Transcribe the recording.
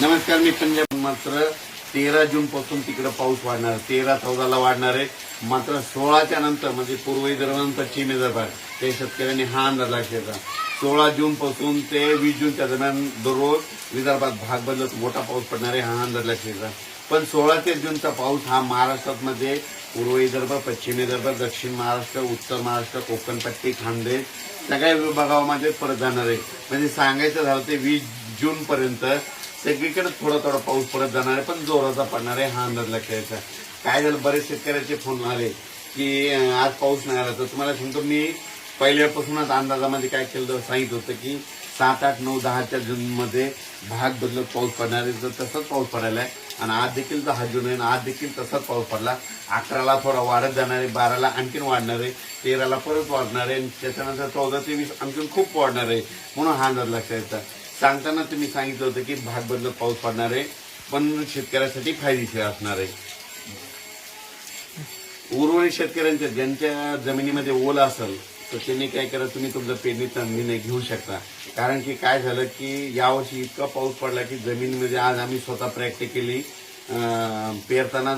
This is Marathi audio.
नमस्कार मी पंजाब मात्र. तेरा जून पासून तिकडे पाऊस वाढणार. तेरा चौदाला वाढणार आहे. मात्र सोळाच्या नंतर म्हणजे पूर्वी विदर्भ आणि पश्चिम ते शेतकऱ्यांनी हा अंदाज लक्षात सोळा जून पासून ते वीस जूनच्या दरम्यान दररोज विदर्भात भाग बदलत मोठा पाऊस पडणार आहे हा अंदाज लक्षात पण सोळा ते जूनचा पाऊस हा महाराष्ट्रामध्ये पूर्व विदर्भ पश्चिम विदर्भ दक्षिण महाराष्ट्र उत्तर महाराष्ट्र कोकणपट्टी खानदेश सगळ्या विभागामध्ये परत जाणार आहे. म्हणजे सांगायचं झालं ते वीस जूनपर्यंत सगळीकडे थोडा थोडा पाऊस पडत जाणार आहे पण जोराचा पडणार आहे हा अंदाज लक्षात काय झालं बरेच शेतकऱ्याचे फोन आले की आज पाऊस नाही आला. तर तुम्हाला सांगतो मी पहिल्यापासूनच अंदाजामध्ये काय केलं होतं, सांगितलं होतं की सात आठ नऊ दहाच्या जूनमध्ये भाग बदलत पाऊस पडणार आहे तर तसंच पाऊस पडायला आहे. आणि आज देखील दहा जून आहे आज देखील तसाच पाऊस पडला. अकराला थोडा वाढत जाणार आहे बाराला आणखीन वाढणार आहे तेराला परत वाढणार आहे आणि त्याच्यानंतर चौदा ते वीस आणखीन खूप वाढणार आहे म्हणून हा अंदाज लक्षात येतात सांगताना तुम्ही सांगितलं होतं की भाग बदलत पाऊस पडणार आहे पण शेतकऱ्यासाठी फायदेशीर असणार आहे. उर्वरित शेतकऱ्यांच्या ज्यांच्या जमिनीमध्ये ओल असेल तर त्यांनी काय करा तुम्ही तुमचा पेरणीचा निर्णय घेऊ शकता. कारण की काय झालं की यावर्षी इतका पाऊस पडला की जमिनीमध्ये आज आम्ही स्वतः प्रॅक्टिकली पेरताना